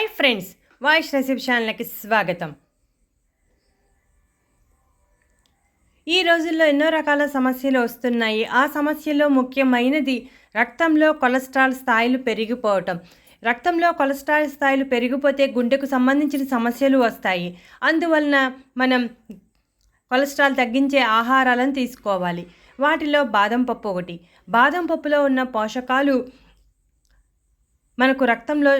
Hi friends voice రిసెప్షన్లకి స్వాగతం. ఈ రోజుల్లో ఎన్నో రకాల సమస్యలు వస్తున్నాయి. ఆ సమస్యలో ముఖ్యమైనది రక్తంలో కొలెస్ట్రాల్ స్థాయిలు పెరిగిపోవటం. రక్తంలో కొలెస్ట్రాల్ స్థాయిలు పెరిగిపోతే గుండెకు సంబంధించిన సమస్యలు వస్తాయి. అందువలన మనం కొలెస్ట్రాల్ తగ్గించే ఆహారాలను తీసుకోవాలి. వాటిలో బాదం పప్పు ఒకటి. బాదం పప్పులో ఉన్న పోషకాలు మనకు రక్తంలో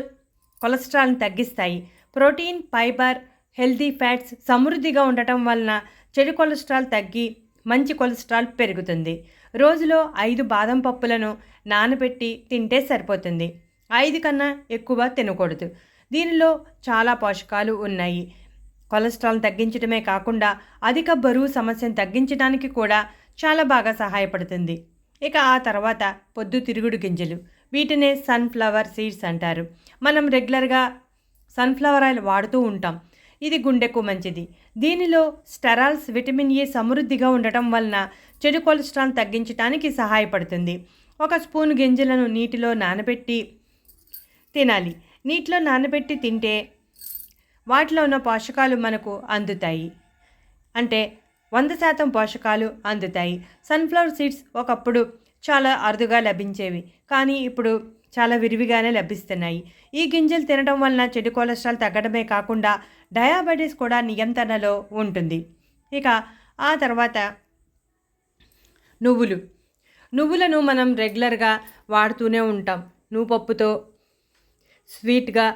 కొలెస్ట్రాల్ని తగ్గిస్తాయి. ప్రోటీన్ ఫైబర్ హెల్తీ ఫ్యాట్స్ సమృద్ధిగా ఉండటం వలన చెడు కొలెస్ట్రాల్ తగ్గి మంచి కొలెస్ట్రాల్ పెరుగుతుంది. రోజులో ఐదు బాదం పప్పులను నానబెట్టి తింటే సరిపోతుంది. ఐదు కన్నా ఎక్కువ తినకూడదు. దీనిలో చాలా పోషకాలు ఉన్నాయి. కొలెస్ట్రాల్ తగ్గించడమే కాకుండా అధిక బరువు సమస్యను తగ్గించడానికి కూడా చాలా బాగా సహాయపడుతుంది. ఇక ఆ తర్వాత పొద్దు తిరుగుడు గింజలు. వీటినే సన్ఫ్లవర్ సీడ్స్ అంటారు. మనం రెగ్యులర్గా సన్ఫ్లవర్ ఆయిల్ వాడుతూ ఉంటాం. ఇది గుండెకు మంచిది. దీనిలో స్టెరాల్స్ విటమిన్ ఏ సమృద్ధిగా ఉండటం వలన చెడు కొలెస్ట్రాల్ తగ్గించడానికి సహాయపడుతుంది. ఒక స్పూన్ గింజలను నీటిలో నానబెట్టి తినాలి. నీటిలో నానబెట్టి తింటే వాటిలో ఉన్న పోషకాలు మనకు అందుతాయి. అంటే వంద శాతం పోషకాలు అందుతాయి. సన్ఫ్లవర్ సీడ్స్ ఒకప్పుడు చాలా అరుదుగా లభించేవి. కానీ ఇప్పుడు చాలా విరివిగానే లభిస్తున్నాయి. ఈ గింజలు తినడం వలన చెడు కొలెస్ట్రాల్ తగ్గడమే కాకుండా డయాబెటీస్ కూడా నియంత్రణలో ఉంటుంది. ఇక ఆ తర్వాత నువ్వులు. నువ్వులను మనం రెగ్యులర్గా వాడుతూనే ఉంటాం. నువ్వు పప్పుతో స్వీట్గా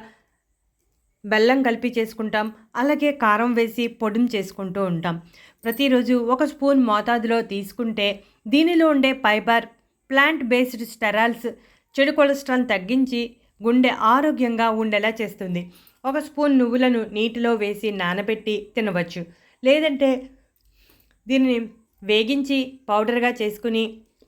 బెల్లం కలిపి చేసుకుంటాం. అలాగే కారం వేసి పొడిని చేసుకుంటూ ఉంటాం. ప్రతిరోజు ఒక స్పూన్ మోతాదులో తీసుకుంటే దీనిలో ఉండే ఫైబర్ ప్లాంట్ బేస్డ్ స్టెరాల్స్ చెడు కొలెస్ట్రాల్ తగ్గించి గుండె ఆరోగ్యంగా ఉండేలా చేస్తుంది. ఒక స్పూన్ నువ్వులను నీటిలో వేసి నానబెట్టి తినవచ్చు. లేదంటే దీనిని వేగించి పౌడర్గా చేసుకుని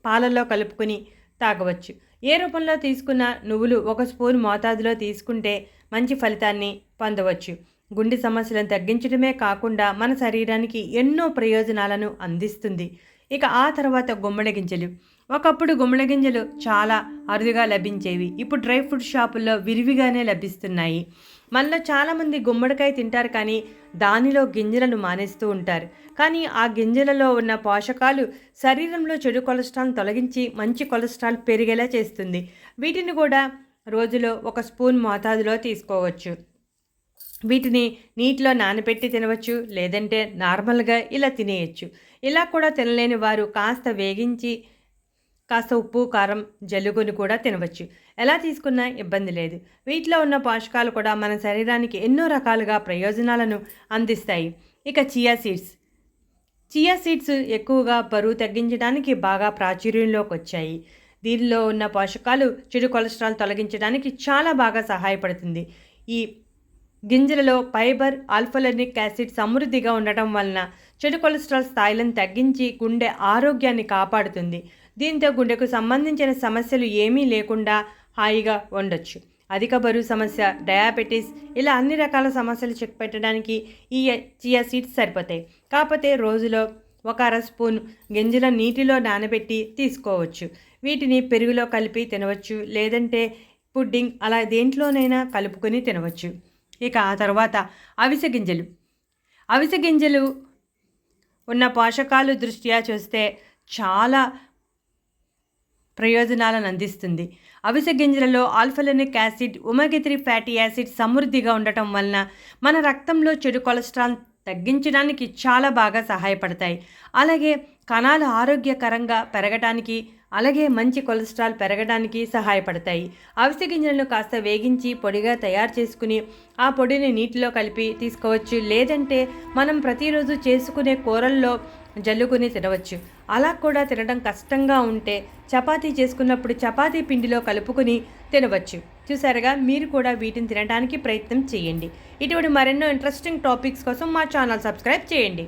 పాలల్లో కలుపుకొని తాగవచ్చు. ఏ రూపంలో తీసుకున్న నువ్వులు ఒక స్పూన్ మోతాదులో తీసుకుంటే మంచి ఫలితాన్ని పొందవచ్చు. గుండె సమస్యలను తగ్గించడమే కాకుండా మన శరీరానికి ఎన్నో ప్రయోజనాలను అందిస్తుంది. ఇక ఆ తర్వాత గుమ్మడి గింజలు. ఒకప్పుడు గుమ్మడి గింజలు చాలా అరుదుగా లభించేవి. ఇప్పుడు డ్రై ఫ్రూట్ షాపుల్లో విరివిగానే లభిస్తున్నాయి. మనలో చాలామంది గుమ్మడికాయ తింటారు కానీ దానిలో గింజలను మానేస్తూ ఉంటారు. కానీ ఆ గింజలలో ఉన్న పోషకాలు శరీరంలో చెడు కొలెస్ట్రాల్ తొలగించి మంచి కొలెస్ట్రాల్ పెరిగేలా చేస్తుంది. వీటిని కూడా రోజులో ఒక స్పూన్ మోతాదులో తీసుకోవచ్చు. వీటిని నీటిలో నానబెట్టి తినవచ్చు లేదంటే నార్మల్గా ఇలా తినేయచ్చు. ఇలా కూడా తినలేని వారు కాస్త వేగించి కాస్త ఉప్పు కారం జల్లుకొని కూడా తినవచ్చు. ఎలా తీసుకున్నా ఇబ్బంది లేదు. వీటిలో ఉన్న పోషకాలు కూడా మన శరీరానికి ఎన్నో రకాలుగా ప్రయోజనాలను అందిస్తాయి. ఇక చియా సీడ్స్. చియా సీడ్స్ ఎక్కువగా బరువు తగ్గించడానికి బాగా ప్రాచుర్యంలోకి వచ్చాయి. దీనిలో ఉన్న పోషకాలు చెడు కొలెస్ట్రాల్ తొలగించడానికి చాలా బాగా సహాయపడుతుంది. ఈ గింజలలో ఫైబర్ ఆల్ఫలనిక్ యాసిడ్ సమృద్ధిగా ఉండటం వలన చెడు కొలెస్ట్రాల్ స్థాయిలను తగ్గించి గుండె ఆరోగ్యాన్ని కాపాడుతుంది. దీంతో గుండెకు సంబంధించిన సమస్యలు ఏమీ లేకుండా హాయిగా ఉండొచ్చు. అధిక బరువు సమస్య డయాబెటీస్ ఇలా అన్ని రకాల సమస్యలు చెక్ పెట్టడానికి ఈ చియా సీడ్స్ సరిపోతాయి. కాకపోతే రోజులో ఒక అర స్పూన్ గింజల నీటిలో నానబెట్టి తీసుకోవచ్చు. వీటిని పెరుగులో కలిపి తినవచ్చు. లేదంటే పుడ్డింగ్ అలా దేంట్లోనైనా కలుపుకొని తినవచ్చు. ఇక ఆ తర్వాత అవిసె గింజలు. అవిసె గింజలు ఉన్న పోషకాలు దృష్ట్యా చూస్తే చాలా ప్రయోజనాలను అందిస్తుంది. అవిసె గింజలలో alpha linolenic acid omega three fatty acid సమృద్ధిగా ఉండటం వలన మన రక్తంలో చెడు కొలెస్ట్రాల్ తగ్గించడానికి చాలా బాగా సహాయపడతాయి. అలాగే కణాలు ఆరోగ్యకరంగా పెరగడానికి అలాగే మంచి కొలెస్ట్రాల్ పెరగడానికి సహాయపడతాయి. అవిసె గింజలను కాస్త వేగించి పొడిగా తయారు చేసుకుని ఆ పొడిని నీటిలో కలిపి తీసుకోవచ్చు. లేదంటే మనం ప్రతిరోజు చేసుకునే కూరల్లో జల్లుకుని తినవచ్చు. అలా కూడా తినడం కష్టంగా ఉంటే చపాతీ చేసుకున్నప్పుడు చపాతీ పిండిలో కలుపుకొని తినవచ్చు. చూసారుగా మీరు కూడా వీటిని తినడానికి ప్రయత్నం చేయండి. ఇటువంటి మరెన్నో ఇంట్రెస్టింగ్ టాపిక్స్ కోసం మా ఛానల్ సబ్స్క్రైబ్ చేయండి.